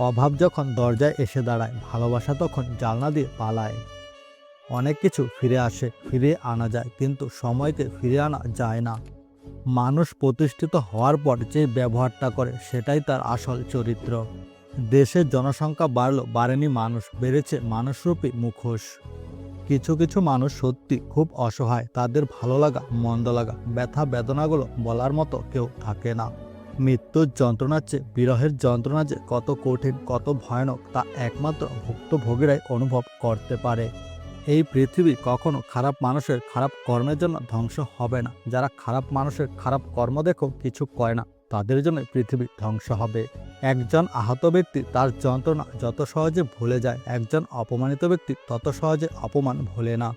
অভাব যখন দরজায় এসে দাঁড়ায়, ভালোবাসা তখন জালনা দিয়ে পালায়। অনেক কিছু ফিরে আসে ফিরে আনা যায়, কিন্তু সময়কে ফিরে আনা যায় না। মানুষ প্রতিষ্ঠিত হওয়ার পর যে ব্যবহারটা করে, সেটাই তার আসল চরিত্র। দেশের জনসংখ্যা বাড়লো, বাড়েনি মানুষ, বেড়েছে মানুষরূপী মুখোশ। কিছু কিছু মানুষ সত্যি খুব অসহায়, তাদের ভালো লাগা, মন্দ লাগা, ব্যথা বেদনাগুলো বলার মতো কেউ থাকে না। মৃত্যুর যন্ত্রণার চেয়ে বিরহের যন্ত্রণা যে, কত কঠিন, কত ভয়ানক, তা একমাত্র ভুক্তভোগীরাই অনুভব করতে পারে। এই পৃথিবী কখনো খারাপ মানুষের খারাপ কর্মের জন্য ধ্বংস হবে না। যারা খারাপ মানুষের খারাপ কর্ম দেখো, কিছু করে না। তাদের জন্য পৃথিবী ধ্বংস হবে। একজন আহত ব্যক্তি তার যন্ত্রণা যত সহজে ভুলে যায়, একজন অপমানিত ব্যক্তি তত সহজে অপমান ভোলে না।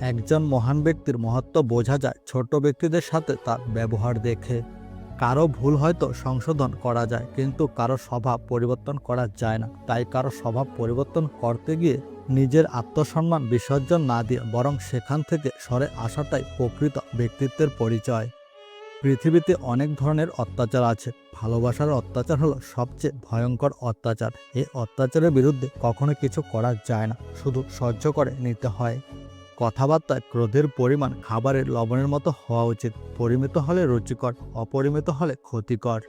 একজন মহান ব্যক্তির মহত্ব বোঝা যায়, ছোট ব্যক্তিদের সাথে তার ব্যবহার দেখে। কারও ভুল হয়তো সংশোধন করা যায়, কিন্তু কারও স্বভাব পরিবর্তন করা যায় না। তাই কারও স্বভাব পরিবর্তন করতে গিয়ে নিজের আত্মসম্মান বিসর্জন না দিয়ে বরং সেখান থেকে সরে আসাটাই প্রকৃত ব্যক্তিত্বের পরিচয়। পৃথিবীতে অনেক ধরনের অত্যাচার আছে। ভালোবাসার অত্যাচার হলো সবচেয়ে ভয়ঙ্কর অত্যাচার। এই অত্যাচারের বিরুদ্ধে কখনো কিছু করা যায় না। শুধু সহ্য করে নিতে হয়। কথাবার্তায় ক্রোধের পরিমাণ খাবারের লবণের মতো হওয়া উচিত। পরিমিত হলে রুচিকর, অপরিমিত হলে ক্ষতিকর।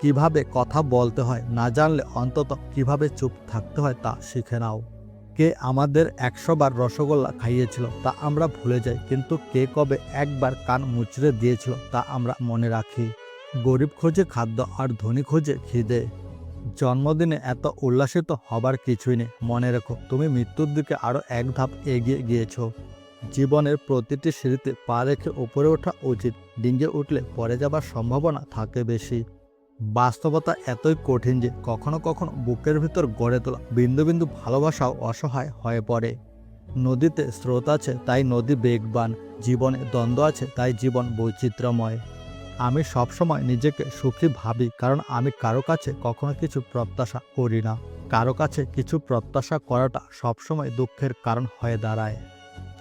কীভাবে কথা বলতে হয় না জানলে অন্তত কীভাবে চুপ থাকতে হয় তা শিখে নাও। কে আমাদের একশো বার রসগোল্লা খাইয়েছিল তা আমরা ভুলে যাই, কিন্তু কে কবে একবার কান মুচড়ে দিয়েছিল তা আমরা মনে রাখি। গরিব খোঁজে খাদ্য আর ধনী খোঁজে খিদে। জন্মদিনে এত উল্লাসিত হবার কিছুই নেই। মনে রেখো, তুমি মৃত্যুর দিকে আরও এক ধাপ এগিয়ে গিয়েছো। জীবনের প্রতিটি সিঁড়িতে পা রেখে উপরে ওঠা উচিত। ডিঙ্গে উঠলে পরে যাবার সম্ভাবনা থাকে বেশি। বাস্তবতা এতই কঠিন যে কখনো কখনো বুকের ভিতর গড়ে তোলা বিন্দু বিন্দু ভালোবাসাও অসহায় হয়ে পড়ে। নদীতে স্রোত আছে, তাই নদী বেগবান। জীবনে দ্বন্দ্ব আছে, তাই জীবন বৈচিত্র্যময়। আমি সবসময় নিজেকে সুখী ভাবি, কারণ আমি কারও কাছে কখনো কিছু প্রত্যাশা করি না। কারও কাছে কিছু প্রত্যাশা করাটা সবসময় দুঃখের কারণ হয়ে দাঁড়ায়।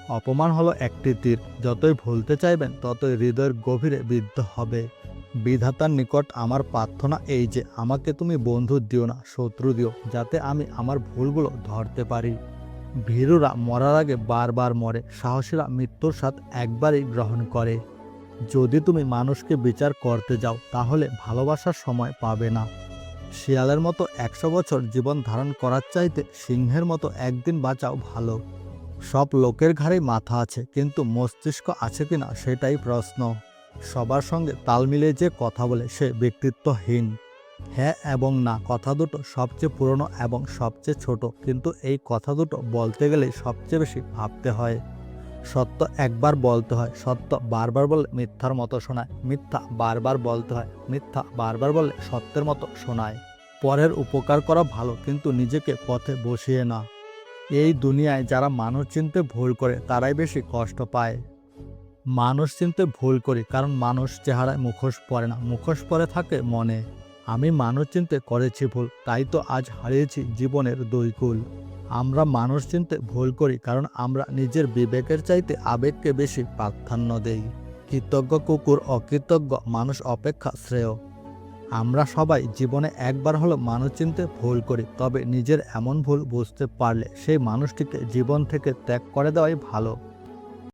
অপমান হলো একটি তীর। যতই ভুলতে চাইবেন, ততই হৃদয়ের গভীরে বিদ্ধ হবে। বিধাতার নিকট আমার প্রার্থনা এই যে, আমাকে তুমি বন্ধু দিও না, শত্রু দিও, যাতে আমি আমার ভুলগুলো ধরতে পারি। ভীরুরা মরার আগে বারবার মরে, সাহসীরা মৃত্যুর স্বাদ একবারই গ্রহণ করে। যদি তুমি মানুষকে বিচার করতে যাও, তাহলে ভালোবাসার সময় পাবে না। শিয়ালের মতো একশো বছর জীবন ধারণ করার চাইতে সিংহের মতো একদিন বাঁচাও ভালো। সব লোকের ঘাড়েই মাথা আছে, কিন্তু মস্তিষ্ক আছে কিনা সেটাই প্রশ্ন। সবার সঙ্গে তাল মিলিয়ে যে কথা বলে সে ব্যক্তিত্বহীন। হ্যাঁ এবং না, কথা দুটো সবচেয়ে পুরনো এবং সবচেয়ে ছোট, কিন্তু এই কথা দুটো বলতে গেলে সবচেয়ে বেশি ভাবতে হয়। সত্য একবার বলতে হয়, সত্য বারবার বলে মিথ্যার মতো শোনায়, মিথ্যা বারবার বলতে হয়, মিথ্যা বারবার বলে সত্যের মতো শোনায়। পরের উপকার করা ভালো, কিন্তু নিজেকে পথে বসিয়ে না। এই দুনিয়ায় যারা মানুষ চিনতে ভুল করে, তারাই বেশি কষ্ট পায়। মানুষ চিনতে ভুল করি, কারণ মানুষ চেহারায় মুখোশ পরে না, মুখোশ পরে থাকে মনে। আমি মানুষ চিনতে করেছি ভুল, তাই তো আজ হারিয়েছি জীবনের দুই কুল। আমরা মানুষ চিনতে ভুল করি, কারণ আমরা নিজের বিবেকের চাইতে আবেগকে বেশি প্রাধান্য দেই। কৃতজ্ঞ কুকুর অকৃতজ্ঞ, মানুষ অপেক্ষা শ্রেয়। আমরা সবাই জীবনে একবার হলো মানুষ চিনতে ভুল করি, তবে নিজের এমন ভুল বুঝতে পারলে সেই মানুষটিকে জীবন থেকে ত্যাগ করে দেওয়াই ভালো।